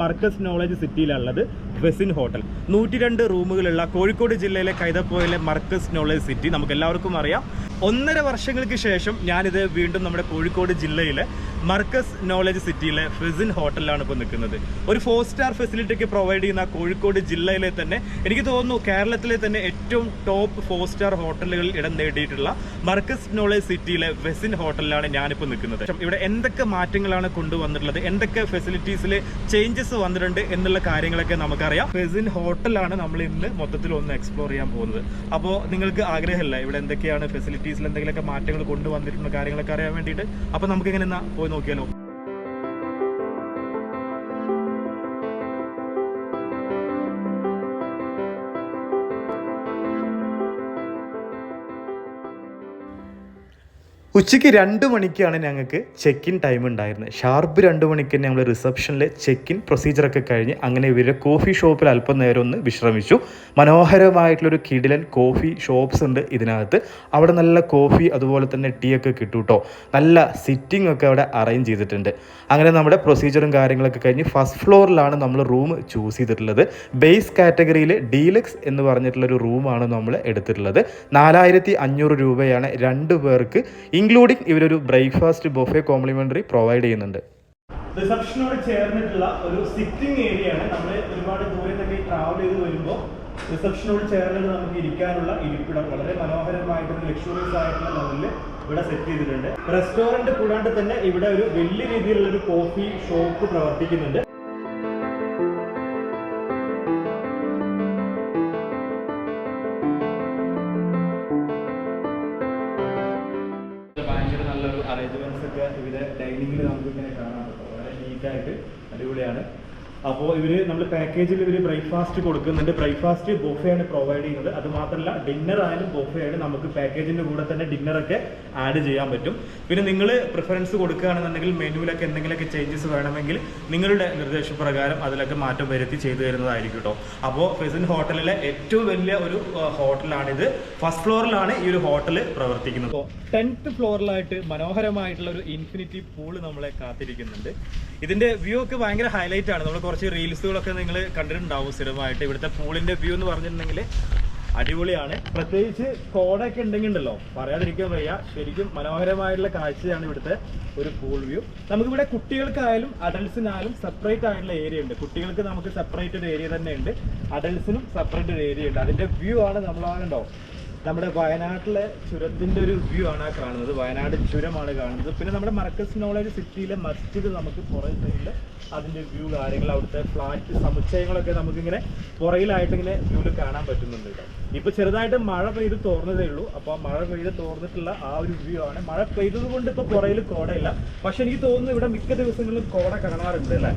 Markaz knowledge സിറ്റിയിലുള്ളത് വെസിൻ hotel നൂറ്റി രണ്ട് റൂമുകളുള്ള കോഴിക്കോട് ജില്ലയിലെ കൈതപ്പോയിലെ മർക്കസ് നോളജ് സിറ്റി നമുക്ക് എല്ലാവർക്കും അറിയാം. ഒന്നര വർഷങ്ങൾക്ക് ശേഷം ഞാനിത് വീണ്ടും നമ്മുടെ കോഴിക്കോട് ജില്ലയിലെ മർക്കസ് നോളജ് സിറ്റിയിലെ ഫെസിൻ ഹോട്ടലിലാണ് ഇപ്പോൾ നിൽക്കുന്നത്. ഒരു ഫോർ സ്റ്റാർ ഫെസിലിറ്റി ഒക്കെ പ്രൊവൈഡ് ചെയ്യുന്ന കോഴിക്കോട് ജില്ലയിലെ തന്നെ എനിക്ക് തോന്നുന്നു കേരളത്തിലെ തന്നെ ഏറ്റവും ടോപ്പ് ഫോർ സ്റ്റാർ ഹോട്ടലുകളിൽ ഇടം നേടിയിട്ടുള്ള മർക്കസ് നോളജ് സിറ്റിയിലെ ഫെസിൻ ഹോട്ടലിലാണ് ഞാനിപ്പോൾ നിൽക്കുന്നത്. ഇവിടെ എന്തൊക്കെ മാറ്റങ്ങളാണ് കൊണ്ടുവന്നിട്ടുള്ളത്? എന്തൊക്കെ ഫെസിലിറ്റീസിൽ ചേഞ്ചസ് വന്നിട്ടുണ്ട് എന്നുള്ള കാര്യങ്ങളൊക്കെ നമുക്കറിയാം. ഫെസിൻ ഹോട്ടലാണ് നമ്മൾ ഇന്ന് മൊത്തത്തിൽ ഒന്ന് എക്സ്പ്ലോർ ചെയ്യാൻ പോകുന്നത്. അപ്പോൾ നിങ്ങൾക്ക് ആഗ്രഹമില്ല ഇവിടെ എന്തൊക്കെയാണ് ഫെസിലിറ്റീസിൽ എന്തെങ്കിലുമൊക്കെ മാറ്റങ്ങൾ കൊണ്ടുവന്നിട്ടുള്ള കാര്യങ്ങളൊക്കെ അറിയാൻ വേണ്ടിയിട്ട്. അപ്പോൾ നമുക്ക് ഇങ്ങനെ എന്നാ പോയി നോക്കിയാലോ ഉച്ചയ്ക്ക് രണ്ട് മണിക്കാണ് ഞങ്ങൾക്ക് ചെക്ക് ഇൻ ടൈം ഉണ്ടായിരുന്നത്. ഷാർപ്പ് രണ്ട് മണിക്ക് നമ്മൾ റിസപ്ഷനിലെ ചെക്ക് ഇൻ പ്രൊസീജിയറൊക്കെ കഴിഞ്ഞ് അങ്ങനെ ഇവരുടെ കോഫി ഷോപ്പിൽ അല്പം നേരം ഒന്ന് വിശ്രമിച്ചു. മനോഹരമായിട്ടുള്ളൊരു കിടിലൻ കോഫി ഷോപ്സ് ഉണ്ട് ഇതിനകത്ത്. അവിടെ നല്ല കോഫി അതുപോലെ തന്നെ ടീ ഒക്കെ കിട്ടും കേട്ടോ നല്ല സിറ്റിംഗ് ഒക്കെ അവിടെ അറേഞ്ച് ചെയ്തിട്ടുണ്ട്. അങ്ങനെ നമ്മുടെ പ്രൊസീജിയറും കാര്യങ്ങളൊക്കെ കഴിഞ്ഞ് ഫസ്റ്റ് ഫ്ലോറിലാണ് നമ്മൾ റൂം ചൂസ് ചെയ്തിട്ടുള്ളത്. ബേസ് കാറ്റഗറിയിൽ ഡീലക്സ് എന്ന് പറഞ്ഞിട്ടുള്ളൊരു റൂമാണ് നമ്മൾ എടുത്തിട്ടുള്ളത്. നാലായിരത്തി അഞ്ഞൂറ് രൂപയാണ് രണ്ട് പേർക്ക് ഇൻക്ലൂഡിങ് ഇവരൊരു ബ്രേക്ക്ഫാസ്റ്റ് ബൊഫേ കോംപ്ലിമെന്ററി പ്രൊവൈഡ് ചെയ്യുന്നുണ്ട്. റിസപ്ഷനോട് ചേർന്നിട്ടുള്ള ഒരു സിറ്റിംഗ് ഏരിയ ആണ്. നമ്മൾ ഒരുപാട് ദൂരത്തൊക്കെ ട്രാവൽ ചെയ്ത് വരുമ്പോൾ റിസപ്ഷനോട് ചേർന്നിട്ട് നമുക്ക് ഇരിക്കാനുള്ള ഇരിപ്പിടം. വളരെ മനോഹരമായിട്ടുള്ള ലക്ഷറിയസ് ആയിട്ടുള്ള ലെവലിൽ ഇവിടെ സെറ്റ് ചെയ്തിട്ടുണ്ട്. റെസ്റ്റോറന്റ് കൂടാണ്ട് തന്നെ ഇവിടെ ഒരു വലിയ രീതിയിലുള്ള ഒരു കോഫി ഷോപ്പ് പ്രവർത്തിക്കുന്നുണ്ട്. അടിപൊളിയാണ്. അപ്പോൾ ഇവർ നമ്മൾ പാക്കേജിൽ ഇവർ ബ്രേക്ക്ഫാസ്റ്റ് കൊടുക്കുന്നുണ്ട്. ബ്രേക്ക്ഫാസ്റ്റ് ബോഫയാണ് പ്രൊവൈഡ് ചെയ്യുന്നത്. അത് മാത്രമല്ല ഡിന്നർ ആയാലും ബോഫയാണ് നമുക്ക് പാക്കേജിന്റെ കൂടെ തന്നെ ഡിന്നറൊക്കെ ആഡ് ചെയ്യാൻ പറ്റും. പിന്നെ നിങ്ങൾ പ്രിഫറൻസ് കൊടുക്കുകയാണെന്നുണ്ടെങ്കിൽ മെനുവിലൊക്കെ എന്തെങ്കിലുമൊക്കെ ചേഞ്ചസ് വേണമെങ്കിൽ നിങ്ങളുടെ നിർദ്ദേശപ്രകാരം അതിലൊക്കെ മാറ്റം വരുത്തി ചെയ്തു തരുന്നതായിരിക്കും കേട്ടോ അപ്പോൾ ഫെസിൻ ഹോട്ടലിലെ ഏറ്റവും വലിയ ഒരു ഹോട്ടലാണിത്. ഫസ്റ്റ് ഫ്ലോറിലാണ് ഈ ഒരു ഹോട്ടൽ പ്രവർത്തിക്കുന്നത്. അപ്പോൾ ടെൻത്ത് ഫ്ലോറിലായിട്ട് മനോഹരമായിട്ടുള്ള ഒരു ഇൻഫിനിറ്റി പൂൾ നമ്മളെ കാത്തിരിക്കുന്നുണ്ട്. ഇതിന്റെ വ്യൂ ഒക്കെ ഭയങ്കര ഹൈലൈറ്റ് ആണ്. നമ്മൾ കുറച്ച് റീൽസുകളൊക്കെ നിങ്ങൾ കണ്ടിട്ടുണ്ടാവും സ്ഥിരമായിട്ട്. ഇവിടുത്തെ പൂളിന്റെ വ്യൂ എന്ന് പറഞ്ഞിട്ടുണ്ടെങ്കിൽ അടിപൊളിയാണ്. പ്രത്യേകിച്ച് കോടയൊക്കെ ഉണ്ടെങ്കിൽ ഉണ്ടല്ലോ പറയാതിരിക്കാൻ വയ്യ. ശരിക്കും മനോഹരമായിട്ടുള്ള കാഴ്ചയാണ് ഇവിടുത്തെ ഒരു പൂൾ വ്യൂ നമുക്കിവിടെ കുട്ടികൾക്കായാലും അഡൽസിനായാലും സെപ്പറേറ്റ് ആയിട്ടുള്ള ഏരിയ ഉണ്ട്. കുട്ടികൾക്ക് നമുക്ക് സെപ്പറേറ്റ് ഒരു ഏരിയ തന്നെ ഉണ്ട്. അഡൽസിനും സെപ്പറേറ്റ് ഒരു ഏരിയ ഉണ്ട്. അതിന്റെ വ്യൂ ആണ് നമ്മൾ നമ്മളാകണ്ടോ നമ്മുടെ വയനാട്ടിലെ ചുരത്തിന്റെ ഒരു വ്യൂ ആണ് കാണുന്നത്. വയനാട് ചുരമാണ് കാണുന്നത്. പിന്നെ നമ്മുടെ മർക്കസ് നോളജ് സിറ്റിയിലെ മസ്ജിദ് നമുക്ക് പുറകിൽ അതിന്റെ വ്യൂ കാര്യങ്ങൾ അവിടുത്തെ ഫ്ലാറ്റ് സമുച്ചയങ്ങളൊക്കെ നമുക്കിങ്ങനെ പുറയിലായിട്ട് ഇങ്ങനെ വ്യൂവിൽ കാണാൻ പറ്റുന്നുണ്ട് കേട്ടോ ഇപ്പൊ ചെറുതായിട്ട് മഴ പെയ്ത് തോർന്നതേ ഉള്ളൂ. അപ്പൊ ആ മഴ പെയ്ത് തോർന്നിട്ടുള്ള ആ ഒരു വ്യൂ ആണ്. മഴ പെയ്തത് കൊണ്ട് ഇപ്പൊ പുറയിൽ കോടയില്ല. പക്ഷെ എനിക്ക് തോന്നുന്നു ഇവിടെ മിക്ക ദിവസങ്ങളിലും കോട കാണാറുണ്ട് അല്ലേ?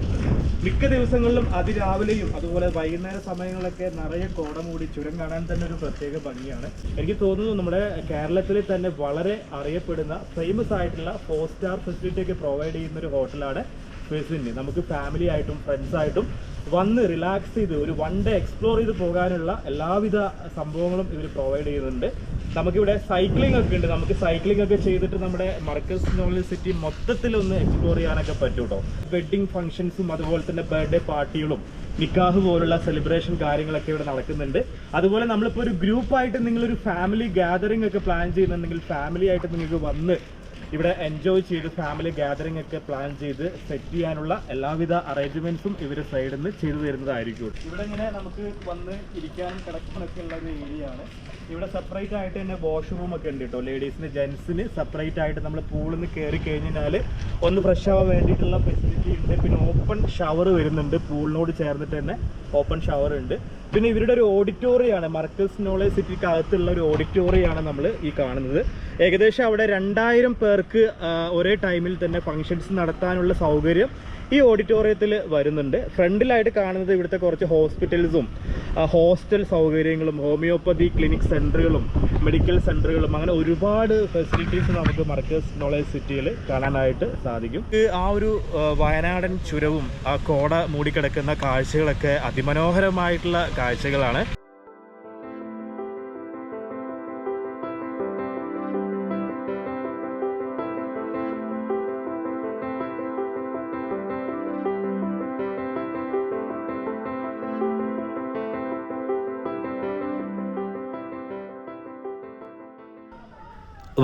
മിക്ക ദിവസങ്ങളിലും അതിരാവിലെയും അതുപോലെ വൈകുന്നേര സമയങ്ങളിലൊക്കെ നിറയെ കോട മൂടി ചുരം കാണാൻ തന്നെ ഒരു പ്രത്യേക ഭംഗിയാണ്. എനിക്ക് തോന്നുന്നു നമ്മുടെ കേരളത്തിൽ തന്നെ വളരെ അറിയപ്പെടുന്ന ഫേമസ് ആയിട്ടുള്ള ഫോർ സ്റ്റാർ ഫെസിലിറ്റി ഒക്കെ പ്രൊവൈഡ് ചെയ്യുന്ന ഒരു ഹോട്ടലാണ് ഫെസിന് നമുക്ക് ഫാമിലി ആയിട്ടും ഫ്രണ്ട്സ് ആയിട്ടും വന്ന് റിലാക്സ് ചെയ്ത് ഒരു വൺ ഡേ എക്സ്പ്ലോർ ചെയ്ത് പോകാനുള്ള എല്ലാവിധ സംഭവങ്ങളും ഇവർ പ്രൊവൈഡ് ചെയ്യുന്നുണ്ട്. നമുക്കിവിടെ സൈക്ലിംഗ് ഒക്കെ ഉണ്ട്. നമുക്ക് സൈക്ലിംഗ് ഒക്കെ ചെയ്തിട്ട് നമ്മുടെ മർക്കസ് നോളജ് സിറ്റി മൊത്തത്തിൽ ഒന്ന് എക്സ്പ്ലോർ ചെയ്യാനൊക്കെ പറ്റും കേട്ടോ വെഡിങ് ഫംഗ്ഷൻസും അതുപോലെ തന്നെ ബർത്ത്ഡേ പാർട്ടികളും നിക്കാഹ് പോലുള്ള സെലിബ്രേഷൻ കാര്യങ്ങളൊക്കെ ഇവിടെ നടക്കുന്നുണ്ട്. അതുപോലെ നമ്മളിപ്പോൾ ഒരു ഗ്രൂപ്പായിട്ട് നിങ്ങളൊരു ഫാമിലി ഗാദറിംഗ് ഒക്കെ പ്ലാൻ ചെയ്യുന്നുണ്ടെങ്കിൽ ഫാമിലി ആയിട്ട് നിങ്ങൾക്ക് വന്ന് ഇവിടെ എൻജോയ് ചെയ്ത് ഫാമിലി ഗാദറിംഗ് ഒക്കെ പ്ലാൻ ചെയ്ത് സെറ്റ് ചെയ്യാനുള്ള എല്ലാവിധ അറേഞ്ച്മെന്റ്സും ഇവർ സൈഡിൽ നിന്ന് ചെയ്തു തരുന്നതായിരിക്കും. ഇവിടെ ഇങ്ങനെ നമുക്ക് വന്ന് ഇരിക്കാനും കിടക്കാനൊക്കെ ഉള്ള ഒരു ഏരിയ ആണ്. ഇവിടെ സെപ്പറേറ്റ് ആയിട്ട് തന്നെ വാഷ്റൂം ഒക്കെ ഉണ്ട് കേട്ടോ ലേഡീസിന് ജെൻസിന് സെപ്പറേറ്റ് ആയിട്ട് നമ്മൾ പൂളിൽ നിന്ന് കയറി കഴിഞ്ഞാൽ ഒന്ന് ഫ്രഷ് ആവാൻ വേണ്ടിയിട്ടുള്ള ഫെസിലിറ്റി ഉണ്ട്. പിന്നെ ഓപ്പൺ ഷവർ വരുന്നുണ്ട്. പൂളിനോട് ചേർന്നിട്ട് തന്നെ ഓപ്പൺ ഷവർ ഉണ്ട്. പിന്നെ ഇവരുടെ ഒരു ഓഡിറ്റോറിയാണ് മർക്കസ് നോളേജ് സിറ്റിക്ക് അകത്തുള്ള ഒരു ഓഡിറ്റോറിയാണ് നമ്മൾ ഈ കാണുന്നത്. ഏകദേശം അവിടെ രണ്ടായിരം പേർക്ക് ഒരേ ടൈമിൽ തന്നെ ഫങ്ഷൻസ് നടത്താനുള്ള സൗകര്യം ഈ ഓഡിറ്റോറിയത്തിൽ വരുന്നുണ്ട്. ഫ്രണ്ടിലായിട്ട് കാണുന്നത് ഇവിടുത്തെ കുറച്ച് ഹോസ്പിറ്റൽസും ഹോസ്റ്റൽ സൗകര്യങ്ങളും ഹോമിയോപ്പതി ക്ലിനിക് സെന്ററുകളും മെഡിക്കൽ സെന്ററുകളും അങ്ങനെ ഒരുപാട് ഫെസിലിറ്റീസ് നമുക്ക് മർക്കസ് നോളേജ് സിറ്റിയിൽ കാണാനായിട്ട് സാധിക്കും. ആ ഒരു വയനാടൻ ചുരവും ആ കോട മൂടിക്കിടക്കുന്ന കാഴ്ചകളൊക്കെ അതിമനോഹരമായിട്ടുള്ള കാഴ്ചകളാണ്.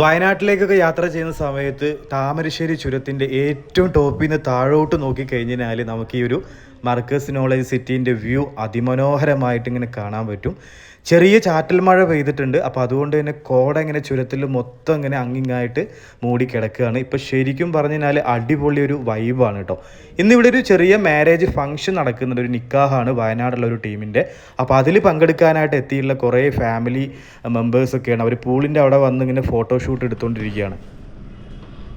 വയനാട്ടിലേക്കൊക്കെ യാത്ര ചെയ്യുന്ന സമയത്ത് താമരശ്ശേരി ചുരത്തിന്റെ ഏറ്റവും ടോപ്പിൽ നിന്ന് താഴോട്ട് നോക്കി കഴിഞ്ഞാൽ നമുക്ക് ഈ ഒരു മർക്കസ് നോളജ് സിറ്റീന്റെ വ്യൂ അതിമനോഹരമായിട്ട് ഇങ്ങനെ കാണാൻ പറ്റും. ചെറിയ ചാറ്റൽ മഴ പെയ്തിട്ടുണ്ട്. അപ്പോൾ അതുകൊണ്ട് തന്നെ കോട ഇങ്ങനെ ചുരത്തിൽ മൊത്തം ഇങ്ങനെ അങ്ങിങ്ങായിട്ട് മൂടി കിടക്കുകയാണ്. ഇപ്പോൾ ശരിക്കും പറഞ്ഞു കഴിഞ്ഞാൽ അടിപൊളി ഒരു വൈബാണ് കേട്ടോ ഇന്നിവിടെ ഒരു ചെറിയ മാരേജ് ഫംഗ്ഷൻ നടക്കുന്നുണ്ട്. ഒരു നിക്കാഹാണ് വയനാടുള്ള ഒരു ടീമിന്റെ അപ്പോൾ അതിൽ പങ്കെടുക്കാനായിട്ട് എത്തിയുള്ള കുറേ ഫാമിലി മെമ്പേഴ്സൊക്കെയാണ് അവർ പൂളിന്റെ അവിടെ വന്ന് ഇങ്ങനെ ഫോട്ടോഷൂട്ട് എടുത്തുകൊണ്ടിരിക്കുകയാണ്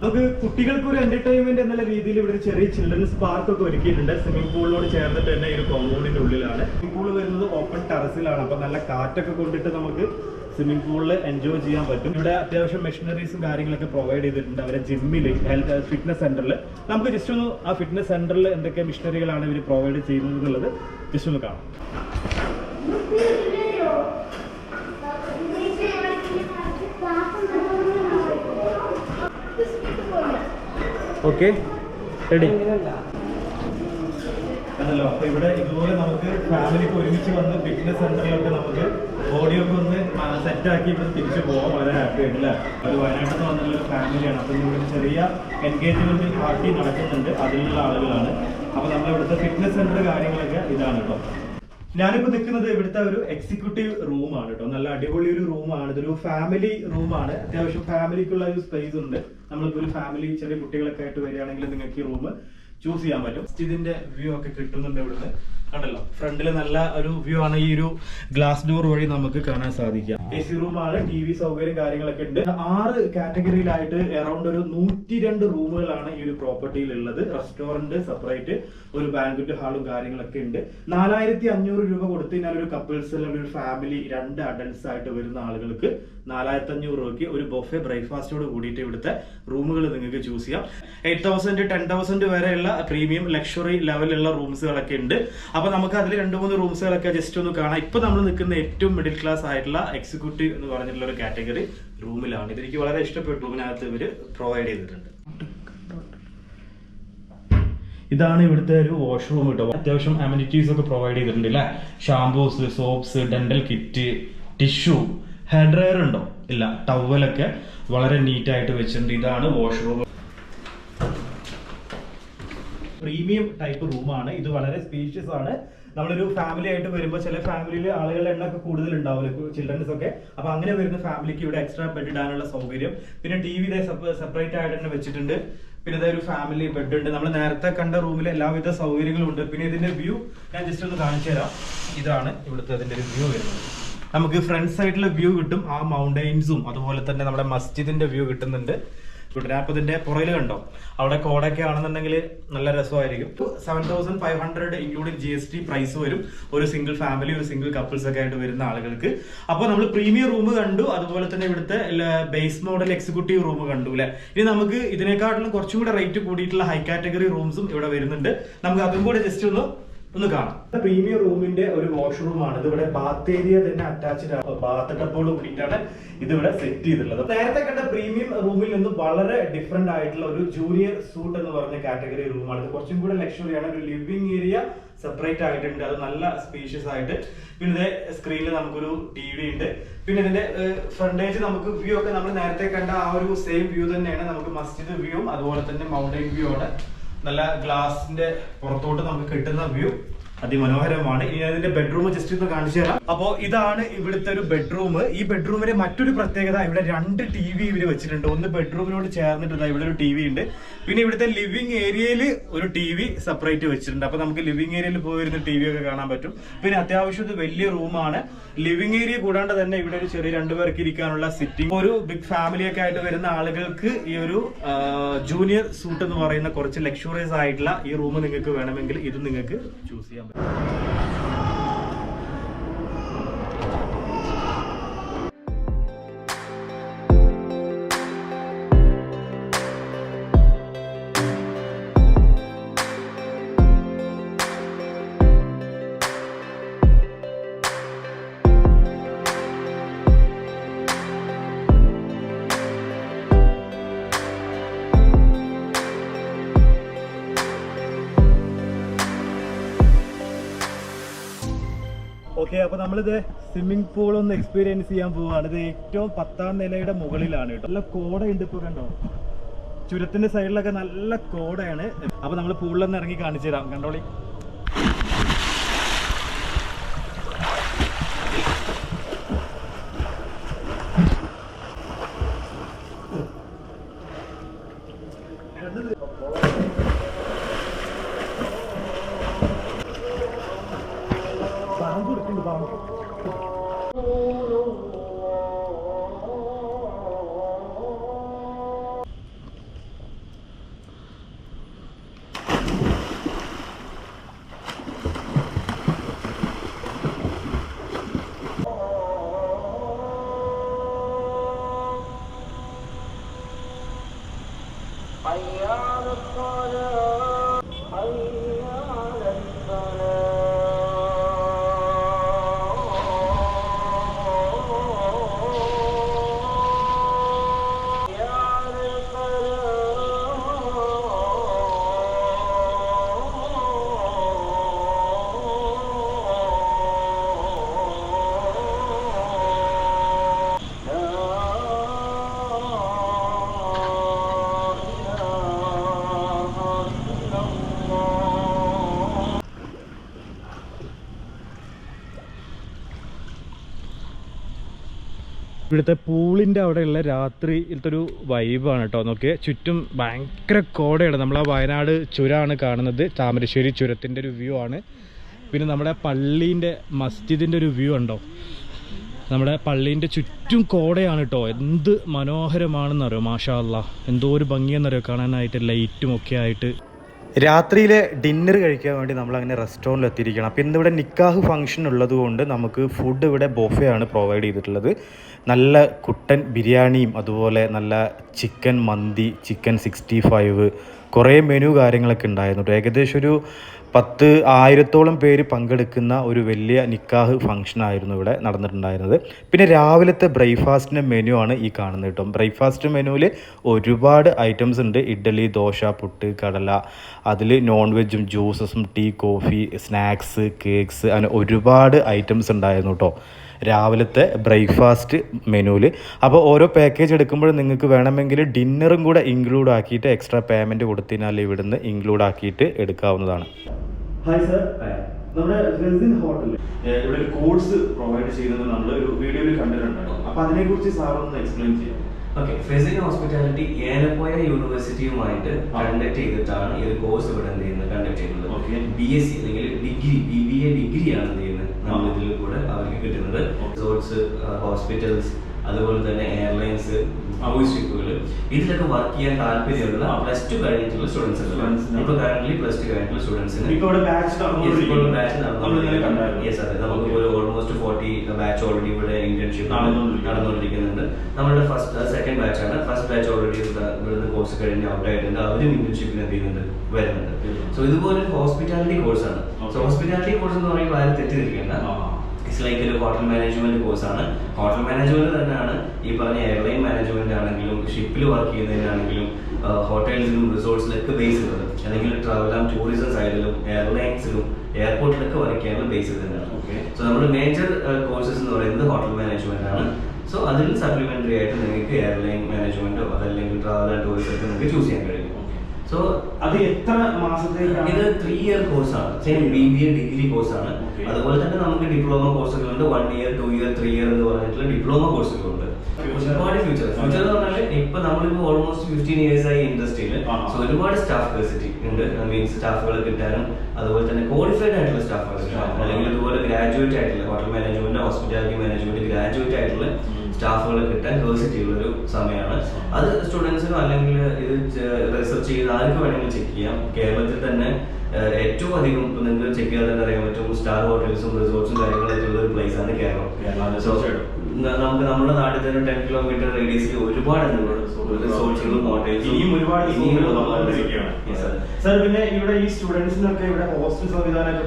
നമുക്ക് കുട്ടികൾക്ക് ഒരു എന്റർടൈൻമെന്റ് എന്നുള്ള രീതിയിൽ ഇവിടെ ഒരു ചെറിയ ചിൽഡ്രൻസ് പാർക്ക് ഒക്കെ ഒരുക്കിയിട്ടുണ്ട്. സ്വിമ്മിംഗ് പൂളിനോട് ചേർന്നിട്ട് തന്നെ ഒരു കോമ്പൗണ്ടിന്റെ ഉള്ളിലാണ്. സ്വിമ്മിംഗ് പൂൾ വരുന്നത് ഓപ്പൺ ടെറസിലാണ് അപ്പൊ നല്ല കാറ്റൊക്കെ കൊണ്ടിട്ട് നമുക്ക് സ്വിമ്മിംഗ് പൂളിൽ എൻജോയ് ചെയ്യാൻ പറ്റും. ഇവിടെ അത്യാവശ്യം മെഷീനറീസും കാര്യങ്ങളൊക്കെ പ്രൊവൈഡ് ചെയ്തിട്ടുണ്ട് അവരെ ജിമ്മിൽ ഹെൽത്ത് ഫിറ്റ്നസ് സെന്ററിൽ നമുക്ക് ജസ്റ്റ് ഒന്ന് ആ ഫിറ്റ്നസ് സെന്ററിൽ എന്തൊക്കെ മെഷീനറികളാണ് ഇവർ പ്രൊവൈഡ് ചെയ്യുന്നത് എന്നുള്ളത് ജസ്റ്റ് ഒന്ന് കാണാം. ഓക്കെ റെഡി അതല്ലോ അപ്പൊ ഇവിടെ ഇതുപോലെ നമുക്ക് ഫാമിലി ഒരുമിച്ച് വന്ന് ഫിറ്റ്നസ് സെന്ററിലൊക്കെ നമുക്ക് ബോഡിയൊക്കെ ഒന്ന് സെറ്റ് ആക്കി ഇവിടെ തിരിച്ചു പോകാൻ വളരെ ഹാപ്പി ആയിട്ട് അല്ലേ? ഒരു വയനാട്ടിൽ നിന്ന് വന്നുള്ള ഒരു ഫാമിലിയാണ് അപ്പൊ ഇവിടെ ചെറിയ എൻഗേജ്മെന്റ് പാർട്ടി നടക്കുന്നുണ്ട്. അതിലുള്ള ആളുകളാണ്. അപ്പൊ നമ്മൾ ഇവിടുത്തെ ഫിറ്റ്നസ് സെന്റർ കാര്യങ്ങളൊക്കെ ഇതാണ് കേട്ടോ ഞാനിപ്പോ നിൽക്കുന്നത് ഇവിടുത്തെ ഒരു എക്സിക്യൂട്ടീവ് റൂമാണ് കേട്ടോ നല്ല അടിപൊളി ഒരു റൂമാണ് ഇതൊരു ഫാമിലി റൂമാണ് അത്യാവശ്യം ഫാമിലിക്കുള്ള ഒരു സ്പേസ് ഉണ്ട്. നമ്മളിപ്പോ ഒരു ഫാമിലി ചെറിയ കുട്ടികളൊക്കെ ആയിട്ട് വരികയാണെങ്കിൽ നിങ്ങൾക്ക് ഈ റൂം ചൂസ് ചെയ്യാൻ പറ്റും. ഇതിന്റെ വ്യൂ ഒക്കെ കിട്ടുന്നുണ്ട് ഇവിടുന്ന്. കണ്ടല്ലോ? ഫ്രണ്ടിൽ നല്ല ഒരു വ്യൂ ആണ് ഈ ഒരു ഗ്ലാസ് ഡോർ വഴി നമുക്ക് കാണാൻ സാധിക്കാം എ സി റൂമാണ് ടി വി സൗകര്യം കാര്യങ്ങളൊക്കെ ഉണ്ട്. ആറ് കാറ്റഗറിയിലായിട്ട് അറൌണ്ട് ഒരു നൂറ്റി രണ്ട് റൂമുകളാണ് ഈ ഒരു പ്രോപ്പർട്ടിയിൽ ഉള്ളത്. റെസ്റ്റോറന്റ് സെപ്പറേറ്റ് ഒരു ബാങ്ക്വറ്റ് ഹാളും കാര്യങ്ങളൊക്കെ ഉണ്ട്. നാലായിരത്തി അഞ്ഞൂറ് രൂപ കൊടുത്തു കഴിഞ്ഞാൽ ഒരു കപ്പിൾസ് അല്ലെങ്കിൽ ഒരു ഫാമിലി രണ്ട് അഡൽട്സ് ആയിട്ട് വരുന്ന ആളുകൾക്ക് നാലായിരത്തി അഞ്ഞൂറ് രൂപയ്ക്ക് ഒരു ബൊഫെ ബ്രേക്ക്ഫാസ്റ്റോട് കൂടിയിട്ട് ഇവിടുത്തെ റൂമുകൾ നിങ്ങൾക്ക് ചൂസ് ചെയ്യാം. എയ്റ്റ് തൗസൻഡ് ടെൻ തൗസൻഡ് വരെയുള്ള പ്രീമിയം ലക്ഷറി ലെവലുള്ള റൂംസുകളൊക്കെ ഉണ്ട്. അപ്പൊ നമുക്ക് അതിൽ രണ്ട് മൂന്ന് റൂംസുകളൊക്കെ ജസ്റ്റ് ഒന്ന് കാണാം. ഇപ്പൊ നമ്മൾ നിൽക്കുന്ന ഏറ്റവും മിഡിൽ ക്ലാസ് ആയിട്ടുള്ള എക്സിക്യൂട്ടീവ് എന്ന് പറഞ്ഞിട്ടുള്ള ഒരു കാറ്റഗറി റൂമിലാണ് ഇതെനിക്ക് വളരെ ഇഷ്ടപ്പെട്ടു. റൂമിനകത്ത് ഇവർ പ്രൊവൈഡ് ചെയ്തിട്ടുണ്ട്. ഇതാണ് ഇവിടുത്തെ ഒരു വാഷ്റൂം കേട്ടോ അത്യാവശ്യം അമ്യൂണിറ്റീസ് ഒക്കെ പ്രൊവൈഡ് ചെയ്തിട്ടുണ്ട് അല്ലേ shampoos soaps dental kit tissue hair dryer ഉണ്ടോ? ഇല്ല ടവലൊക്കെ വളരെ നീറ്റായിട്ട് വെച്ചിട്ടുണ്ട്. ഇതാണ് വാഷ്റൂം പ്രീമിയം ടൈപ്പ് റൂമാണ് ഇത് വളരെ സ്പീഷ്യസ് ആണ്. നമ്മളൊരു ഫാമിലി ആയിട്ട് വരുമ്പോൾ ചില ഫാമിലിയിൽ ആളുകളുടെ എണ്ണൊക്കെ കൂടുതൽ ഉണ്ടാവില്ല ചിൽഡ്രൻസ് ഒക്കെ. അപ്പൊ അങ്ങനെ വരുന്ന ഫാമിലിക്ക് ഇവിടെ എക്സ്ട്രാ ബെഡ് ഇടാനുള്ള സൗകര്യം. പിന്നെ ടി വി സെപ്പറേറ്റ് ആയിട്ട് തന്നെ വെച്ചിട്ടുണ്ട്. പിന്നെ ഇതൊരു ഫാമിലി ബെഡ് ഉണ്ട്. നമ്മൾ നേരത്തെ കണ്ട റൂമിൽ എല്ലാവിധ സൗകര്യങ്ങളും ഉണ്ട്. പിന്നെ ഇതിന്റെ വ്യൂ ഞാൻ ജസ്റ്റ് ഒന്ന് കാണിച്ചു തരാം ഇതാണ് ഇവിടുത്തെ അതിന്റെ ഒരു വ്യൂ വരുന്നത്. നമുക്ക് ഫ്രണ്ട് സൈഡിലെ വ്യൂ കിട്ടും ആ മൗണ്ടൈൻസും അതുപോലെ തന്നെ നമ്മുടെ മസ്ജിദിന്റെ വ്യൂ കിട്ടുന്നുണ്ട്. കുട്ടനാപ്പതിന്റെ പുറകിൽ കണ്ടോ? അവിടെ കോടൊക്കെ ആണെന്നുണ്ടെങ്കിൽ നല്ല രസമായിരിക്കും. Seven thousand five hundred including G S T price വരും. ഒരു സിംഗിൾ ഫാമിലി ഒരു സിംഗിൾ കപ്പിൾസ് ഒക്കെ ആയിട്ട് വരുന്ന ആളുകൾക്ക്. അപ്പോൾ നമ്മൾ പ്രീമിയം റൂം കണ്ടു. അതുപോലെ തന്നെ ഇവിടുത്തെ ബേസ് മോഡൽ എക്സിക്യൂട്ടീവ് റൂം കണ്ടു അല്ലെ ഇനി നമുക്ക് ഇതിനെക്കാട്ടിലും കുറച്ചും കൂടെ റേറ്റ് കൂടിയിട്ടുള്ള ഹൈ കാറ്റഗറി റൂംസും ഇവിടെ വരുന്നുണ്ട്. നമുക്ക് അതും കൂടെ ജസ്റ്റ് ഒന്ന് ഒന്ന് കാണാം. പ്രീമിയം റൂമിന്റെ ഒരു വാഷ്റൂം ആണ്. ഇതിവിടെ ബാത്ത് ഏരിയ തന്നെ അറ്റാച്ച്ഡ് ബാത്ത് ടപ്പോട് കൂടിയിട്ടാണ് ഇതിവിടെ സെറ്റ് ചെയ്തിട്ടുള്ളത്. നേരത്തെ കണ്ട പ്രീമിയം റൂമിൽ നിന്ന് വളരെ ഡിഫറെന്റ് ആയിട്ടുള്ള ഒരു ജൂനിയർ സൂട്ട് എന്ന് പറഞ്ഞ കാറ്റഗറി റൂമാണ് ഇത് കുറച്ചും കൂടെ ലക്ഷറി ആണ്. ഒരു ലിവിംഗ് ഏരിയ സെപ്പറേറ്റ് ആയിട്ടുണ്ട്. അത് നല്ല സ്പേഷ്യസ് ആയിട്ട്. പിന്നെ ഇതേ സ്ക്രീനിൽ നമുക്കൊരു ടി വി ഉണ്ട്. പിന്നെ ഇതിന്റെ ഫ്രണ്ടേജ് നമുക്ക് വ്യൂ ഒക്കെ നമ്മൾ നേരത്തെ കണ്ട ആ ഒരു സെയിം വ്യൂ തന്നെയാണ്. നമുക്ക് മസ്ജിദ് വ്യൂവും അതുപോലെ തന്നെ മൗണ്ടൈൻ വ്യൂ ആണ്. നല്ല ഗ്ലാസിന്റെ പുറത്തോട്ട് നമുക്ക് കിട്ടുന്ന വ്യൂ അതിമനോഹരമാണ്. ഇനി അതിന്റെ ബെഡ്റൂം ജസ്റ്റ് ഒന്ന് കാണിച്ചു തരാം. അപ്പോ ഇതാണ് ഇവിടുത്തെ ഒരു ബെഡ്റൂം ഈ ബെഡ്റൂമിന്റെ മറ്റൊരു പ്രത്യേകത ഇവിടെ രണ്ട് ടി വി ഇവർ വെച്ചിട്ടുണ്ട്. ഒന്ന് ബെഡ്റൂമിനോട് ചേർന്നിട്ട് ദാ ഇവിടെ ഒരു ടി വി ഉണ്ട്. പിന്നെ ഇവിടുത്തെ ലിവിംഗ് ഏരിയയിൽ ഒരു ടി വി സെപ്പറേറ്റ് വെച്ചിട്ടുണ്ട്. അപ്പൊ നമുക്ക് ലിവിംഗ് ഏരിയയിൽ പോയിരുന്ന ടി വി ഒക്കെ കാണാൻ പറ്റും. പിന്നെ അത്യാവശ്യം ഇത് വലിയ റൂമാണ് ലിവിംഗ് ഏരിയ കൂടാണ്ട് തന്നെ ഇവിടെ ഒരു ചെറിയ രണ്ടുപേർക്ക് ഇരിക്കാനുള്ള സിറ്റിംഗ് ഒരു ബിഗ് ഫാമിലി ഒക്കെ ആയിട്ട് വരുന്ന ആളുകൾക്ക് ഈ ഒരു ജൂനിയർ സൂട്ട് എന്ന് പറയുന്ന കുറച്ച് ലക്ഷറിയസ് ആയിട്ടുള്ള ഈ റൂം നിങ്ങൾക്ക് വേണമെങ്കിൽ ഇത് നിങ്ങൾക്ക് ചൂസ് ചെയ്യാൻ പറ്റും ഓക്കെ അപ്പൊ നമ്മളിത് സ്വിമ്മിംഗ് പൂൾ ഒന്ന് എക്സ്പീരിയൻസ് ചെയ്യാൻ പോവാണ്. ഇത് ഏറ്റവും പത്താം നിലയുടെ മുകളിലാണ് കേട്ടോ. നല്ല കോടയുണ്ട് ഇപ്പൊ കണ്ടോ? ചുരത്തിന്റെ സൈഡിലൊക്കെ നല്ല കോടയാണ്. അപ്പൊ നമ്മൾ പൂളിലൊന്ന് ഇറങ്ങി കാണിച്ചു തരാം കണ്ടോളി? ഇവിടുത്തെ പൂളിന്റെ അവിടെയുള്ള രാത്രിയിലത്തെ ഒരു വൈബാണ് കേട്ടോ. നോക്കിയേ ചുറ്റും ഭയങ്കര കോടയാണ്. നമ്മൾ ആ വയനാട് ചുരമാണ് കാണുന്നത്. താമരശ്ശേരി ചുരത്തിന്റെ ഒരു വ്യൂ ആണ്. പിന്നെ നമ്മുടെ പള്ളീന്റെ മസ്ജിദിന്റെ ഒരു വ്യൂ ഉണ്ടോ? നമ്മുടെ പള്ളീന്റെ ചുറ്റും കോടയാണ് കേട്ടോ. എന്ത് മനോഹരമാണെന്നറിയോ മാഷാ അല്ല എന്തോ ഒരു ഭംഗിയെന്നറിയോ കാണാനായിട്ട് ലൈറ്റും ഒക്കെ ആയിട്ട്. രാത്രിയിലെ ഡിന്നർ കഴിക്കാൻ വേണ്ടി നമ്മൾ അങ്ങനെ റെസ്റ്റോറന്റിൽ എത്തിയിരിക്കണം അപ്പോൾ ഇന്നിവിടെ നിക്കാഹ് ഫംഗ്ഷൻ ഉള്ളതുകൊണ്ട് നമുക്ക് ഫുഡ് ഇവിടെ ബൊഫയാണ് പ്രൊവൈഡ് ചെയ്തിട്ടുള്ളത്. നല്ല കുട്ടൻ ബിരിയാണിയും അതുപോലെ നല്ല chicken mandi chicken sixty five കുറേ മെനു കാര്യങ്ങളൊക്കെ ഉണ്ടായിരുന്നു. ഏകദേശം ഒരു പത്ത് ആയിരത്തോളം പേര് പങ്കെടുക്കുന്ന ഒരു വലിയ നിക്കാഹ് ഫംഗ്ഷൻ ആയിരുന്നു ഇവിടെ നടന്നിട്ടുണ്ടായിരുന്നത്. പിന്നെ രാവിലത്തെ ബ്രേക്ക്ഫാസ്റ്റിന്റെ മെനു ആണ് ഈ കാണുന്നത് കേട്ടോ. ബ്രേക്ക്ഫാസ്റ്റ് മെനുവിൽ ഒരുപാട് ഐറ്റംസ് ഉണ്ട്. ഇഡ്ഡലി ദോശ പുട്ട് കടല. അതിൽ നോൺ വെജും juices tea coffee snacks cakes അങ്ങനെ ഒരുപാട് ഐറ്റംസ് ഉണ്ടായിരുന്നു കേട്ടോ. രാവിലത്തെ ബ്രേക്ക്ഫാസ്റ്റ് മെനുവിൽ അപ്പോൾ ഓരോ പാക്കേജ് എടുക്കുമ്പോൾ നിങ്ങൾക്ക് വേണമെങ്കിൽ ഡിന്നറും കൂടെ ഇൻക്ലൂഡ് ആക്കിയിട്ട് എക്സ്ട്രാ പേയ്മെന്റ് കൊടുത്തതിനാൽ ഇവിടുന്ന് ഇൻക്ലൂഡ് ആക്കിയിട്ട് എടുക്കാവുന്നതാണ്. ഹായ് സർ നമ്മുടെ റെസിൻ ഹോട്ടലിൽ ഇവിടെ ഒരു കോഴ്സ് പ്രൊവൈഡ് ചെയ്യുന്നത് നമ്മൾ ഒരു വീഡിയോയിൽ കണ്ടിട്ടുണ്ടായിരുന്നു. അപ്പോൾ അതിനെക്കുറിച്ച് സാർ ഒന്ന് എക്സ്പ്ലെയിൻ ചെയ്യാം. ഓക്കെ ഫെസിൻ ഹോസ്പിറ്റാലിറ്റി ഏലപ്പോയ യൂണിവേഴ്സിറ്റിയുമായിട്ട്. കണ്ടക്ട് ചെയ്തിട്ടാണ് ഈ ഒരു കോഴ്സ് ഇവിടെ എന്ത് ചെയ്യുന്നത്? കണ്ടക്ട് ചെയ്യുന്നത്. ഓക്കെ ബി എസ് സി അല്ലെങ്കിൽ ഡിഗ്രി ബി ബി എ ഡിഗ്രിയാണ് എന്ത് ചെയ്യുന്നത്? നമ്മൾ Okay. റിസോർട്സ് ഹോസ്പിറ്റൽസ് അതുപോലെ തന്നെ എയർലൈൻസ് ക്രൂസ് ഇതിലൊക്കെ വർക്ക് ചെയ്യാൻ താല്പര്യമുള്ള പ്ലസ് ടു കഴിഞ്ഞിട്ടുള്ള സ്റ്റുഡൻസ്. ഇപ്പൊ കറന്റ് പ്ലസ് ടു കഴിഞ്ഞിട്ടുള്ള സ്റ്റുഡൻസിന് ഇപ്പോൾ ഇവിടെ ബാച്ച് യെസ് അതെ. നമുക്ക് ഒരു ഓൾമോസ്റ്റ് ഫോർട്ടി ബാച്ച് ഓൾറെഡി ഇവിടെ ഇന്റേൺഷിപ്പ് നടന്നുകൊണ്ടിരിക്കുന്നു. നടന്നുകൊണ്ടിരിക്കുന്നുണ്ട്. നമ്മുടെ ഫസ്റ്റ് സെക്കൻഡ് ബാച്ച് ആണ്. ഫസ്റ്റ് ബാച്ച് ഓൾറെഡി ഇവിടുന്ന് കോഴ്സ് കഴിഞ്ഞ് ഔട്ട് ആയിട്ടുണ്ട്. അവരും ഇന്റേൺഷിപ്പിന് എന്ത് ചെയ്യുന്നുണ്ട്? വരുന്നുണ്ട്. സോ ഇതുപോലെ ഹോസ്പിറ്റാലിറ്റി കോഴ്സ് ആണ്. സോ ഹോസ്പിറ്റാലിറ്റി കോഴ്സ് എന്ന് പറയുമ്പോൾ ആരും തെറ്റിദ്ധരിക്കേണ്ട. ഇറ്റ്സ് ലൈക്ക് ഒരു ഹോട്ടൽ മാനേജ്മെന്റ് കോഴ്സാണ് ഹോട്ടൽ മാനേജ്മെന്റ് തന്നെയാണ് ഈ പറഞ്ഞ എയർലൈൻ മാനേജ്മെന്റ് ആണെങ്കിലും ഷിപ്പിൽ വർക്ക് ചെയ്യുന്നതിനാണെങ്കിലും ഹോട്ടൽസിലും റിസോർട്ട്സിലൊക്കെ ബേസ് ഉള്ളത് അല്ലെങ്കിൽ ട്രാവൽ ആൻഡ് ടൂറിസം സൈഡിലും എയർലൈൻസിലും എയർപോർട്ടിലൊക്കെ വർക്ക് ചെയ്യാനുള്ള ബേസ് തന്നെയാണ്. ഓക്കെ സോ നമ്മുടെ മേജർ കോഴ്സസ് എന്ന് പറയുന്നത് ഹോട്ടൽ മാനേജ്മെന്റ് ആണ്. സോ അതിൽ സപ്ലിമെന്ററി ആയിട്ട് നിങ്ങൾക്ക് എയർലൈൻ മാനേജ്മെന്റോ അതല്ലെങ്കിൽ ട്രാവൽ ആൻഡ് ടൂറിസം ഒക്കെ നിങ്ങൾക്ക് ചൂസ് ചെയ്യാൻ കഴിയും. സോ അത് എത്ര മാസത്തേക്കാണ്? ഇത് ത്രീ ഇയർ കോഴ്സാണ് same B B A degree കോഴ്സാണ് അതുപോലെ തന്നെ നമുക്ക് ഡിപ്ലോമ കോഴ്സുകളുണ്ട് one year two year three year എന്ന് പറഞ്ഞിട്ടുള്ള ഡിപ്ലോമ കോഴ്സുകളുണ്ട്. ഒരുപാട് ഫ്യൂച്ചർ ഫ്യൂച്ചർ എന്ന് പറഞ്ഞാൽ ഇപ്പൊ നമ്മളിപ്പോ ഓൾമോസ്റ്റ് ഫിഫ്റ്റീൻ ഇയേഴ്സ് ആയി ഇൻഡസ്ട്രിയിൽ. സോ ഒരുപാട് സ്റ്റാഫ് ഫെസിലിറ്റി ഉണ്ട്. മീൻസ് സ്റ്റാഫുകൾ കിട്ടാനും അതുപോലെ തന്നെ ക്വാളിഫൈഡ് ആയിട്ടുള്ള സ്റ്റാഫുകൾ. അല്ലെങ്കിൽ ഇതുപോലെ ഗ്രാജുവേറ്റ് ആയിട്ടുള്ള hotel management hospitality management graduate ആയിട്ടുള്ള. സ്റ്റാഫുകളെ കിട്ടാൻ കേഴ്സിറ്റി ഉള്ള ഒരു സമയമാണ്. അത് സ്റ്റുഡൻസിനോ അല്ലെങ്കിൽ ഇത് റിസർച്ച് ചെയ്ത് ആർക്ക് വേണമെങ്കിലും ചെക്ക് ചെയ്യാം. കേരളത്തിൽ തന്നെ ഏറ്റവും അധികം ഇപ്പൊ നിങ്ങൾക്ക് ചെക്ക് ചെയ്യാതെ തന്നെ അറിയാൻ പറ്റും സ്റ്റാർ ഹോട്ടൽസും റിസോർട്ട്സും കാര്യങ്ങളൊക്കെ ഉള്ള ഒരു പ്ലേസ് ആണ് കേരളം. കേരളം, തീർച്ചയായിട്ടും. നമുക്ക് നമ്മുടെ നാട്ടിൽ തന്നെ ടെൻ കിലോമീറ്റർ റേഡിയസിൽ ഒരുപാട് റിസോർട്സുകളും ഇനിയും. സർ പിന്നെ ഇവിടെ ഈ സ്റ്റുഡൻസിനൊക്കെ ഇവിടെ ഹോസ്റ്റൽ സംവിധാനമൊക്കെ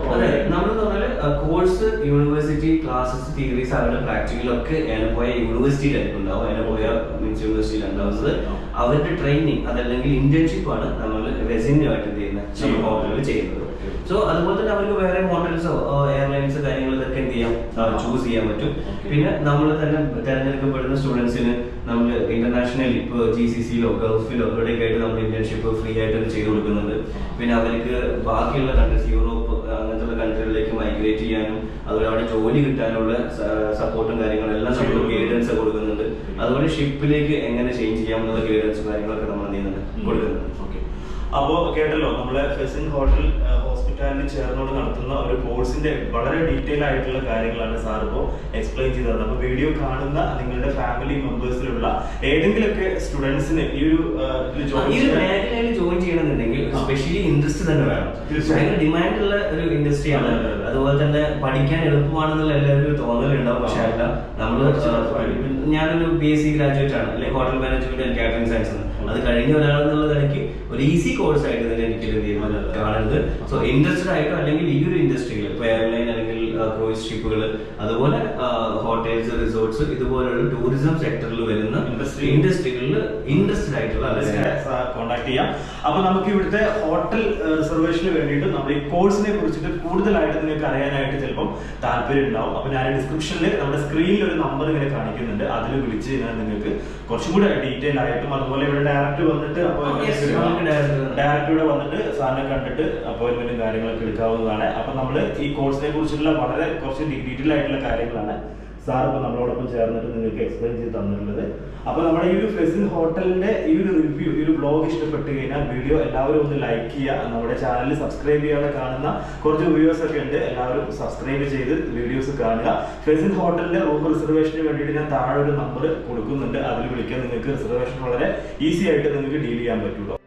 കോഴ്സ് യൂണിവേഴ്സിറ്റി ക്ലാസ്സസ് തിയറീസ് അവരുടെ പ്രാക്ടിക്കലൊക്കെ പോയ യൂണിവേഴ്സിറ്റിയിലായിരിക്കും ഉണ്ടാവും. പോയ മീൻസ് യൂണിവേഴ്സിറ്റിയിൽ ഉണ്ടാവുന്നത് അവരുടെ ട്രെയിനിങ് അതല്ലെങ്കിൽ ഇന്റേൺഷിപ്പ് ആണ് നമ്മൾ റെസിനുമായിട്ട് ചെയ്യുന്നത്? ചെയ്യുന്നത്. സോ അതുപോലെ തന്നെ അവർക്ക് വേറെ ഹോട്ടൽസോ എയർലൈൻസ് കാര്യങ്ങൾ ഇതൊക്കെ എന്ത് ചെയ്യാം? ചൂസ് ചെയ്യാൻ പറ്റും. പിന്നെ നമ്മൾ തന്നെ തിരഞ്ഞെടുക്കപ്പെടുന്ന സ്റ്റുഡൻസിന് നമ്മൾ ഇന്റർനാഷണൽ ഇപ്പോൾ ജി സി സിയിലോ ഗൾഫിലോ എവിടെയൊക്കെ ആയിട്ട് നമ്മൾ ഇന്റേൺഷിപ്പ് ഫ്രീ ആയിട്ട് ചെയ്ത് കൊടുക്കുന്നുണ്ട്. പിന്നെ അവർക്ക് ബാക്കിയുള്ള കൺട്രീസ് യൂറോപ്പ് അങ്ങനത്തെ കൺട്രികളിലേക്ക് മൈഗ്രേറ്റ് ചെയ്യാനും അതുപോലെ അവിടെ ജോലി കിട്ടാനുള്ള സപ്പോർട്ടും കാര്യങ്ങളും എല്ലാം നമ്മൾ ഗൈഡൻസ് കൊടുക്കുന്നുണ്ട്. അതുപോലെ ഷിപ്പിലേക്ക് എങ്ങനെ ചേഞ്ച് ചെയ്യാമെന്നുള്ള ഗൈഡൻസും കാര്യങ്ങളൊക്കെ നമ്മൾ എന്ത് ചെയ്യുന്നുണ്ട്? കൊടുക്കുന്നുണ്ട് ഓക്കെ അപ്പോ കേട്ടല്ലോ നമ്മളെ ഫെസിൻ ഹോട്ടൽ ഹോസ്പിറ്റാലിറ്റി ചേർന്നോട് നടത്തുന്ന ഒരു കോഴ്സിന്റെ വളരെ ഡീറ്റെയിൽ ആയിട്ടുള്ള കാര്യങ്ങളാണ് സാർ ഇപ്പോൾ എക്സ്പ്ലെയിൻ ചെയ്തത്. അപ്പൊ വീഡിയോ കാണുന്ന നിങ്ങളുടെ ഫാമിലി മെമ്പേഴ്സിലുള്ള ഏതെങ്കിലുമൊക്കെ സ്റ്റുഡൻസിന് ഈ ഒരു ജോയിൻ ചെയ്യണമെന്നുണ്ടെങ്കിൽ. സ്പെഷ്യലി ഇൻട്രസ്റ്റ് തന്നെ വേണം. ഡിമാൻഡ് ഉള്ള ഒരു ഇൻഡസ്ട്രിയാണ് അതെ, അതെ. അതുപോലെ തന്നെ പഠിക്കാൻ എളുപ്പമാണെന്നുള്ള എല്ലാവരും തോന്നലുണ്ടാവും പക്ഷെ അല്ല നമ്മൾ ഞാനൊരു ബി എസ് സി ഗ്രാജുവേറ്റ് ആണ്. അല്ലെങ്കിൽ hotel management and catering science ആണ്. അത് കഴിഞ്ഞ ഒരാളെന്നുള്ള നിലയ്ക്ക് ഒരു ഈസി കോഴ്സ് ആയിട്ട് തന്നെ എനിക്ക് തീരുമാനം കാണരുത് സോ ഇൻട്രസ്റ്റഡ് ആയിട്ടോ അല്ലെങ്കിൽ ഈ ഒരു ഇൻഡസ്ട്രിയിൽ ഇപ്പൊ എയർലൈൻ അല്ലെങ്കിൽ ക്രൂയിസ് ഷിപ്പുകൾ അതുപോലെ ഹോട്ടൽസ് റിസോർട്ട്സ് ഇതുപോലെയുള്ള ടൂറിസം സെക്ടറിൽ വരുന്ന ഇൻഡസ്ട്രി ഇൻഡസ്ട്രികളിൽ ഇൻട്രസ്റ്റഡ് ആയിട്ടുള്ള കോൺടാക്ട് ചെയ്യാം. അപ്പൊ നമുക്ക് ഇവിടുത്തെ ഹോട്ടൽ റിസർവേഷന് വേണ്ടിയിട്ട് നമ്മൾ ഈ കോഴ്സിനെ കുറിച്ചിട്ട് കൂടുതലായിട്ട് നിങ്ങൾക്ക് അറിയാനായിട്ട് ചിലപ്പം താല്പര്യം ഉണ്ടാവും. അപ്പൊ ഞാൻ ഡിസ്ക്രിപ്ഷനിൽ നമ്മുടെ സ്ക്രീനിൽ ഒരു നമ്പർ ഇങ്ങനെ കാണിക്കുന്നുണ്ട്. അതിൽ വിളിച്ച് കഴിഞ്ഞാൽ നിങ്ങൾക്ക് കുറച്ചും കൂടെ ഡീറ്റെയിൽ ആയിട്ടും അതുപോലെ ഇവിടെ ഡയറക്റ്റ് വന്നിട്ട് അപ്പോൾ Oh. ഡയറക്റ്റ് ഇവിടെ വന്നിട്ട് സാറിനെ കണ്ടിട്ട് അപ്പോയിന്റ്മെന്റും കാര്യങ്ങളൊക്കെ എടുക്കാവുന്നതാണ്. അപ്പൊ നമ്മൾ ഈ കോഴ്സിനെ കുറിച്ചുള്ള വളരെ കുറച്ച് ഡീറ്റെയിൽ ആയിട്ടുള്ള കാര്യങ്ങളാണ് സാർ ഇപ്പൊ നമ്മളോടൊപ്പം ചേർന്നിട്ട് നിങ്ങൾക്ക് എക്സ്പ്ലെയിൻ ചെയ്ത് തന്നിട്ടുള്ളത്. അപ്പൊ നമ്മുടെ ഈ ഒരു ഫെസിൻ ഹോട്ടലിന്റെ ഈ ഒരു റിവ്യൂ ഈ ഒരു ബ്ലോഗ് ഇഷ്ടപ്പെട്ട് കഴിഞ്ഞാൽ വീഡിയോ എല്ലാവരും ഒന്ന് ലൈക്ക് ചെയ്യുക. നമ്മുടെ ചാനൽ സബ്സ്ക്രൈബ് ചെയ്യാതെ കാണുന്ന കുറച്ച് വ്യൂവേഴ്സ് ഒക്കെ ഉണ്ട്. എല്ലാവരും സബ്സ്ക്രൈബ് ചെയ്ത് വീഡിയോസ് കാണുക. ഫെസിൻ ഹോട്ടലിന്റെ റൂം റിസർവേഷന് വേണ്ടിയിട്ട് ഞാൻ താഴെ ഒരു നമ്പർ കൊടുക്കുന്നുണ്ട്. അതിൽ വിളിക്കാൻ നിങ്ങൾക്ക് റിസർവേഷൻ വളരെ ഈസി ആയിട്ട് നിങ്ങൾക്ക് ഡീൽ ചെയ്യാൻ പറ്റുള്ളൂ.